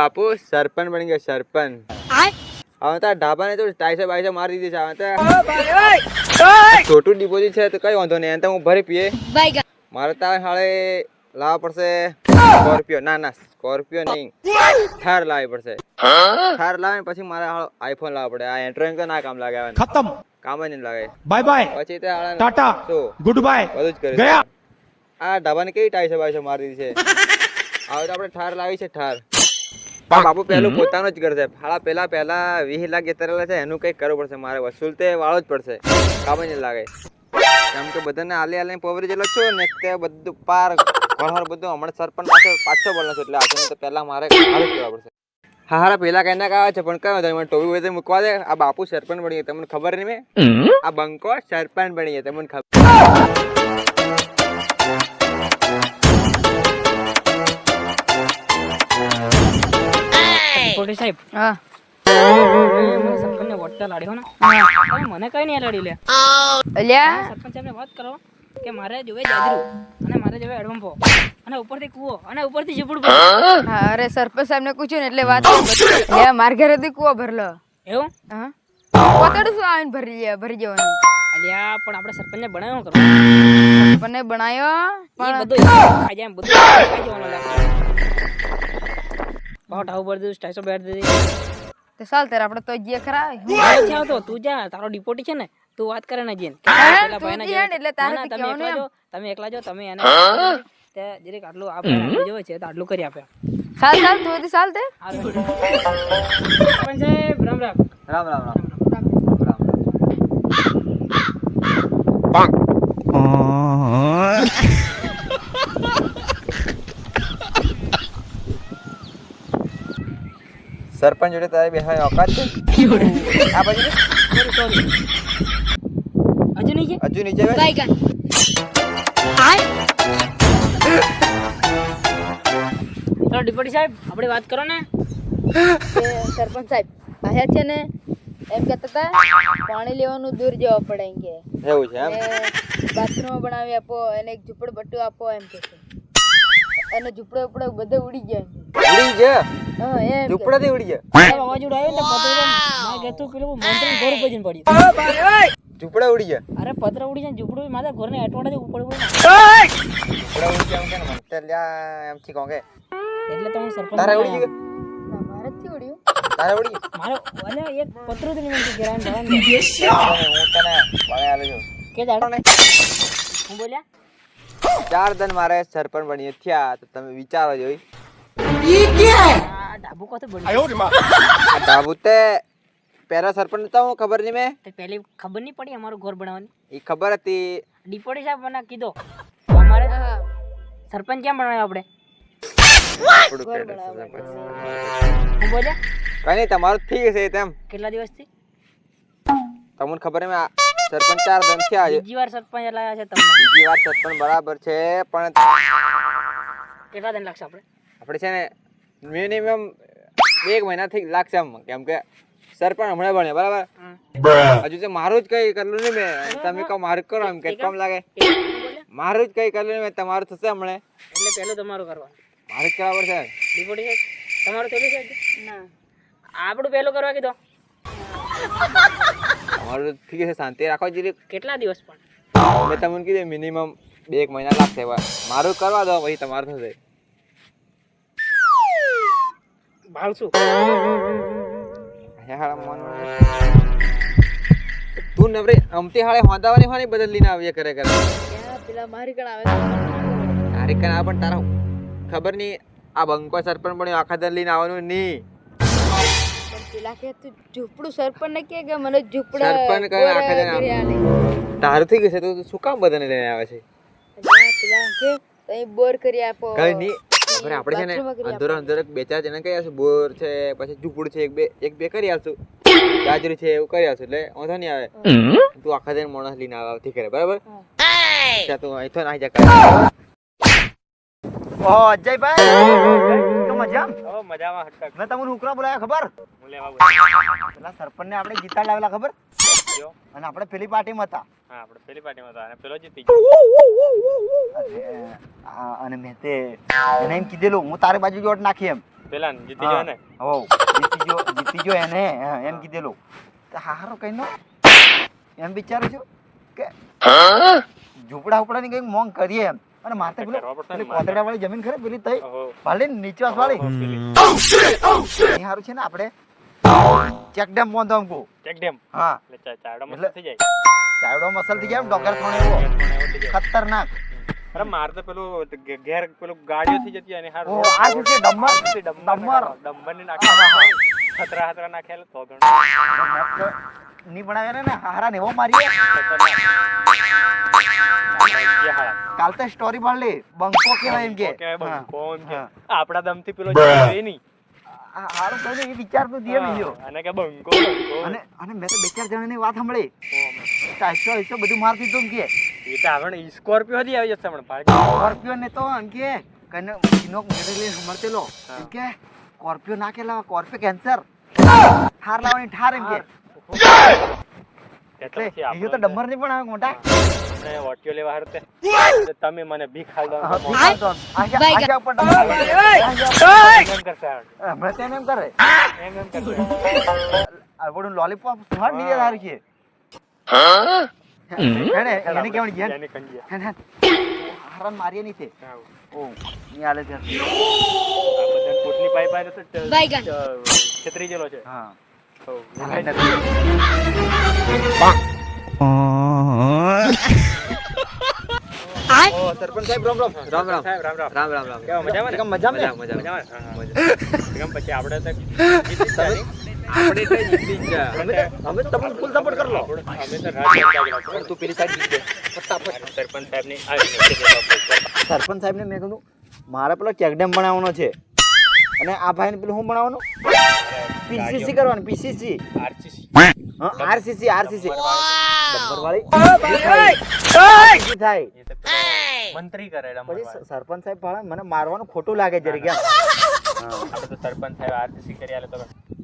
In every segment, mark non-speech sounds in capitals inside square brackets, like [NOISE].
બાપુ સરપંચ બની ગયા સરપંચ. હવે તો ઢાબાને તો ટાઈસો બાઈસો મારી દીધી છે હવે છોટું ડિપોઝિટ છે તો કઈ વાંધો નહીં તો હું ભરી પીએ. મારે ત્યાં હાળે લાવવા પડશે સ્કોર્પિયો. ના ના સ્કોર્પિયો નહીં. થાર લાવવી પડશે. થાર લાવે પછી મારે આઈફોન લાવવા પડે. આ એન્ટ્રોઈન તો ના કામ લાગે ખતમ. કામ જ નહીં લાગે. બાય બાય પછી તે ટાટા ગુડ બાય બધું જ કરે ગયા. આ ઢાબાની કેવી ટાઈ બાઈસો બાઈ છે મારી [LAUGHS] છે? હવે તો આપણે ઠાર લાવી છે ઠાર બાપુ પહેલું પોતાનું જ કરશે. ફાળા પહેલા પહેલા વીસ લાખ ગેતરેલા છે એનું કંઈક કરવું પડશે મારે. વસૂલ તે વાળો જ પડશે. કામ નહીં લાગે. કેમ કે બધાને આલે આલે પોવરી જેલો છો ને તે બધું પાર ઘર બધું હમણાં સરપંચ પાછો પાછો બોલો છું એટલે આજે તો પહેલા મારે સારું કરવા પડશે. હા હા પેલા કઈ ના આવે છે પણ કયો તમે ટોપી બધે મૂકવા દે. આ બાપુ સરપંચ બની ગયા. તમને ખબર નહીં મેં? આ બંકો સરપંચ બની ગયા તમને ખબર પોટી સાહેબ. હા. સરપંચને વોટ તો લાડ્યો ને. મને કઈ નહીં લાડી લે. અલ્યા? સરપંચ સાહેબને વાત કરો કે મારે જોવે જાજરું અને મારે જોવે એડવમ્પો અને ઉપરથી કૂવો અને ઉપરથી ઝૂંપડું હા, અરે સરપંચ સાહેબ ને પૂછ્યું ને એટલે વાત અલ્યા માર ઘરે થી કુવો ભરલો એવું? હા. પોતાડું શું આવીને ભરી લે- ભરી જવાનું અલ્યા પણ આપણે સરપંચને બનાવ્યો કરો મને બનાયો પણ બધું ખાઈ જાય બધું ખાઈ જવાનું બહુ ટાવ પર દીધું સ્ટાઈસો બેઠ દીધી તો ચાલ તારે આપણે તો જે ખરા? હું તો આવતો તું જા તારો ડિપોટી છે ને તું વાત કરે ને જીન પેલા તું જોવે એટલે તારે તો તમે એકલા જો તમે એકલા જો તમે એને તે જરીક આટલું આપણે જોવે છે તો આટલું કરી આપે. ચાલ ચાલ તું એથી ચાલ તે. હારું. રામ સાહેબ રામ રામ. રામ રામ રામ. રામ સરપંચ જોડે તારી બેસવાની ઓકાત છે? આ બાજુ. સોરી સોરી હજુ છે હજુ નીચે બેસ. ચલો ડિપોટી સાહેબ આપણે વાત કરો ને. સરપંચ સાહેબ આયા છે ને? એમ કહેતા હતા પાણી લેવાનું દૂર જવા પડે એમ કે. એવું છે એમ? બાથરૂમ બનાવી આપો એને એક ઝૂંપડપટ્ટું આપો એમ કે એનો અને ઝૂંપડો ઉપડો બધે ઉડી ગયા. ઉડી ગયા? કે. ઝૂંપડાથી ઉડી ગયા? અવાજ ઉડાવ્યો તો પતરો મેં કહેતું પેલું મંત્રી ઘર ઉપર જઈને પડ્યું. ઝૂંપડા ઉડી ગયા. અરે પત્ર ઉડી જાય ઝૂંપડું મારા ઘરને અઠવાડિયે ઉપર પડ્યું ઝૂંપડા ઉડી ગયા એમ કે ને મને? લ્યા એમ થી કહો કે એટલે તો હું સરપંચ તારા ઉડી ગયા. મારાથી ઉડ્યું. તારા ઉડી મારો અને એક પત્ર તો મને ગેરાન ભરાન હું તને વાળે આલું છું કે દાડો? હું બોલ્યા? ચાર દન મારે સરપંચ બની થયા તો તમે વિચારો જોઈ. આ ડાબુ કોતો બન્યું આ ધાબુ તે પહેલા સરપંચ નતા હું ખબર નહીં મેં? તે પહેલી ખબર નહીં પડી અમારું ઘર બનાવવાની? એ ખબર હતી. ડિપોટી સાહેબ મને કીધો અમારે સરપંચ કેમ બનાવ્યો આપણે. હું બોલ્યા? કઈ નહીં તમારું થઈ ગયું છે તેમ. કેટલા દિવસથી? તમને ખબર આ સરપંચ ચાર દન થયા છે. બીજી વાર સરપંચ લાવ્યા છે તમને. બીજી વાર સરપંચ બરાબર છે પણ કેટલા દિન લાગશે આપણે આપણે છે ને મિનિમમ એક મહિનાથી લાગશે એમ કેમ કે સર પણ હમણાં ભણે બરાબર? હજુ તો મારું જ કઈ કરેલું નહીં મેં. તમે કહો મારું કરો એમ કે કમ લાગે? મારું જ કઈ કરેલું નહીં મેં તમારું થશે હમણાં. એટલે પહેલું તમારું કરવા મારું જ કરવા પડશે. ડિપોટી સાહેબ તમારું થયેલું છે ના. આપણું પહેલું કરવા કીધો? તમારું ઠીક છે શાંતિ રાખો જીરી કેટલા દિવસ પણ? મેં તમને કીધું મિનિમમ બે એક મહિના લાગશે. મારું કરવા દો પછી તમારું થશે. ભાવ શું હે હાડા મોન તું નવરી અમતી હાળે હોંદાવાની હોય ને બદલીને આવીએ કરે કરે. પેલા મારી કણ આવે તારી પણ તારા ખબર નહીં આ બંકો સરપંચ પણ આખા દર લઈને આવવાનું નહીં. પેલા કે તું ઝૂંપડું સરપંચ ને કે કે મને ઝૂંપડા સરપંચ આખા દર. તારું થઈ ગયું છે તું શું કામ બધાને લઈને આવે છે? પેલા પેલા કે તઈ બોર કરી આપો. કઈ નહીં આપણે આપણે છે ને બાથરૂમમાં કરી બે ચાર જણા કહી આવશું બોર છે પછી ઝૂંપડું છે એક બે એક બે કરી આવશું ગાજરી છે એવું કરી આવશું એટલે વાંધો નહીં આવે. તું આખા દિન માણસ લઈને આવે આવતી કરે બરાબર? તું અહીંથી નાઈ જા કરે ઓહો અજયભાઈ તો મજા? ઓ મજામાં હટક. મેં તમને ઉકરા બોલાયા ખબર? હું લેવા પેલા સરપંચને આપણે જીતા લાવેલા ખબર? અને આપણે પેલી પાર્ટીમાં હતા. હા આપણે પેલી પાર્ટીમાં હતા અને પેલો જીતી ગયો. અને મેં તે એને એમ કીધેલું હું તારી બાજુ જોટ નાખી એમ. પેલા જીતી ગયો ને? હો જીતી ગયો જીતી ગયો એને એમ કીધેલું. તો હારો કઈ નો. એમ વિચારું છું કે ઝૂપડા ઉપડા ની કઈ મોંગ કરીએ એમ. અને માથે પેલું પેલી કોતરડા વાળી જમીન ખરી પેલી તઈ. ભલે નીચવાસ વાળી સારું હારું છે ને આપણે. ચેક ડેમ બાંધો અમકુ ચેક ડેમ હા. એટલે ચા- ચારડો મસ્ત એટલે- થઈ જાય. ચાવડો મસલ થઈ ગયા એમ ડોગર ખાણે એવો પણ એવો થઈ જાય. ખતરનાક. અરે માર તો પેલું ઘે- ઘેર પેલું ગાડીઓ થઈ જતી અને હારું. ઓ આ શું છે ડમ્મર ડમ્બર ડમ્મર ડમ્બરની હા, હા, હા. નાખે ખતરા ખતરા નાખેલ તો ઘણું. મસ્તની બનાવે ને હારા ને એવો મારીએ. કાલ તો સ્ટોરી પાડલી બંકો કહેવાય એમ કે. હા. હા. આપડા દમથી પેલો જાય નહીં. હારું એ વિચાર તો દે બીજો અને કે બંકો. અને અને મેં તો બે ચાર જણાની વાત સાંભળી. ટાઈસો ઈસો બધું મારતી દીધું કે. એ તો આપણે સ્કોર્પિયો હજી આવી જશે પણ સ્કોર્પિયો ને તો એમ કે કને ચીનો મેળે લઈને સમરતેલો એમ કે સ્કોર્પિયો નાખેલા સ્કોર્પિયો કેન્સર ઠાર લાવવાની ઠાર એમ કે. એટલે એ તો ડમર નહીં પણ આવે મોટા. આપણે ઓટિયો લેવા હરતે. તમે મને ભીખ હાલ દો હા, તો ભૂખ આવતો. આજા- આજા ઉપર ડમ્બર. આજા ઉપર. એમ કરશે આવડે. હમણાં તો એને એમ કરે. એમ એમ કરશે. આપણું લોલીપોપ સ્વાદ નહીં સારું મારી એને છે? કંડિયા. એને મારીએ નહીં છે ઓ ની હાલે છે. બધા પોટલી પાઇપ આને તો છેતરી ગયેલો છે. હા. નથી. સરપંચ સાહેબ રામ રામ. રામ રામ. સાહેબ, રામ રામ. રામ રામ રામ કેવા મજામાં ને? એકદમ મજામાં મજા. મજામાં. એકદમ પછી આપણે તો? આપણે તો જીતી જ અમે અમે તમને ફૂલ સપોર્ટ કરી લો. અમે તો રાજ તું પેલી સાઈડ જીત ફટાફટ. સરપંચ સાહેબની. સરપંચ સાહેબને મેં કીધું મારે પેલો ચેકડેમ બનાવવાનો છે. અને આ ભાઈને પેલું શું બનાવવાનું? પીસીસી કરવાનું પીસીસી આરસીસી હા આરસીસી આરસીસી વાળી થાય મંત્રી કરે પછી સરપંચ સાહેબ ભાળે મને મારવાનું ખોટું લાગે જરી ગયા. આપણે તો સરપંચ સાહેબ આરસીસી કરી આલે તો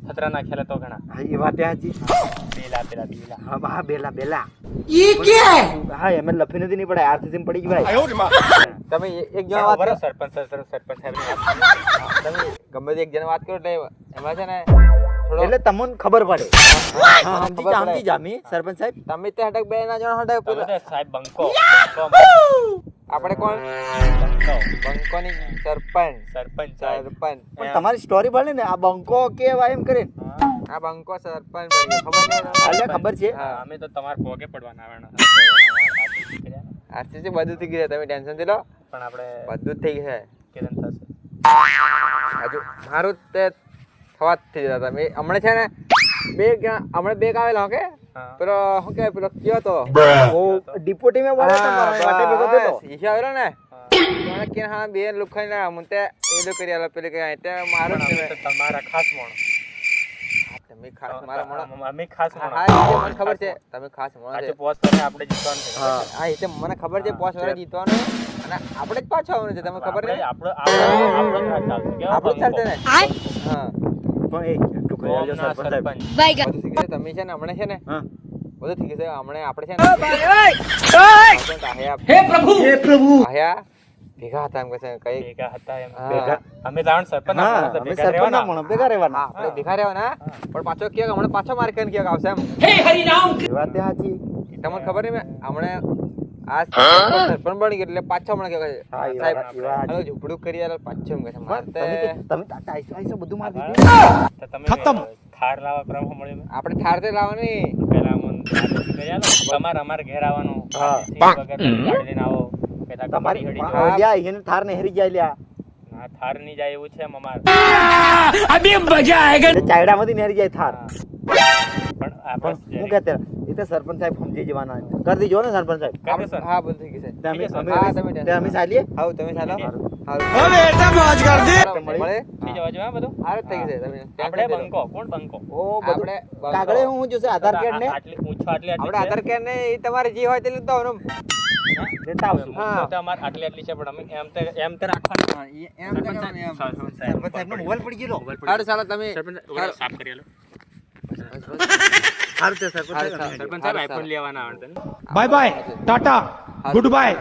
ખતરા નાખેલા તો ઘણા. હા એ વાત હાજી બેલા બેલા બેલા. હા હા બેલા બેલા. હા એમ લફી નથી નહીં પડે આરસીસી પડી ગઈ ભાઈ. તમે એક જણ વાત કરો. સરપંચ સરપંચ સરપંચ સાહેબ તમે ગમે તે એક જણ વાત કરો એટલે એમાં છે ને થોડો એટલે તમને ખબર પડે. હા સમજી જા સમજી જા મી સરપંચ સાહેબ. તમે તે હટક બે ના જણ હટક સાહેબ બંકો આપણે કોણ? બંકો. બંકોની સરપંચ. સરપંચ સરપંચ. પણ તમારી સ્ટોરી પડે ને આ બંકો કેવા એમ કરીને આ બંકો સરપંચ ખબર ખબર છે. અમે તો તમારા પોગે પડવાના આવવાના. આરસીસી બધું થઈ ગયું તમે ટેન્શનથી લો. પણ આપણે બધું જ થઈ ગયું છે. કેદન થશે. હજુ મારું તે થવા જ થઈ જતા તમે હમણાં છે ને બે હમણાં બે આવેલા કે. પેલો શું કહેવાય પેલો કયો તો ઓ ડિપોટી મેં બોલે તો વાટે ભેગો થયેલો. ઈશા આવેલો ને. મને કે હા બે લુખાઈ ના મુંતે એ લો કરી આલો પેલે કે તે મારું તમારા ખાસ મોણો. તમે ખાસ મારા મોણ. અમે ખાસ મોણો. હા, એ મને ખબર છે. તમે ખાસ મોણ આજે પોસ્ટ કરે આપણે જીતવાનું છે હા. એ તો મને ખબર છે પોસ્ટ વાળા જીતવાનું. અને આપણે જ પાછું આવવાનું છે તમને ખબર છે? આપણો આપણો આપણો ચાલશે ને. હા. પણ એ તમે છે ને હમણાં છે ને? બધું થઈ ગયું છે હમણાં આપણે છે ને હે પ્રભુ! હે પ્રભુ! આયા ભેગા હતા એમ કે છે કઈ ભેગા હતા એમ. ભેગા અમે જાણ સરપંચ ના અમે સરપંચ ના ભેગા રહેવાના. આપણે ભેગા રહેવાના પણ પાછો કે હમણાં પાછો આવશે એમ. એ વાત સાચી તમને ખબર નહીં મેં હમણાં બની એટલે પાછો સાહેબ ઝૂંપડું કરી કે તમે બધું મારી દીધું. ક્રમ મળ્યો આપણે ઠાર તે લાવવાની. તમારે અમારે ઘેર આવવાનું. વગર ગાડી લઈને આવો. પેલા તમારી લ્યા એને થાર ને હેરી જાય લ્યા. ના થારની જાય એવું છે એમ અમારે. એટલે ચાયડામાંથી નેરી જાય થાર. પણ હું કહેતે એ તો સરપંચ સાહેબ સમજી જવાના કરી દીજો ને સરપંચ સાહેબ. કરી દેશો ને? હા બધું થઈ ગયું છે. તે અમે ઠીક છે, હા, તમે તે અમે ચાલીએ. હાઉ તમે ચાલો. મળે થઈ જવા જોઈએ બધું? હારું થઈ ગયું તમે આપણે ટેન્શન નહીં લો. બંકો કોણ બંકો? ઓ બધું કાગળે હું જોશે આધાર કાર્ડ ને? આટલી ઊંચો આટલી આપણે આટલી આધાર કાર્ડ ને એ તમારે જે હોય તે લીધો આવવાનું લેતા આવશું તો અમારે આટલી આટલી છે પણ અમે એમ તો એમ તો રાખવાનું. એમ તો સરપંચ સાહેબ નો મોબાઈલ પડી ગયેલો. હારું ચાલો તમે સરપંચ સાફ કરી આલો. सरपंच साहेब आयफोन लेवाना आवडतं bye bye tata good bye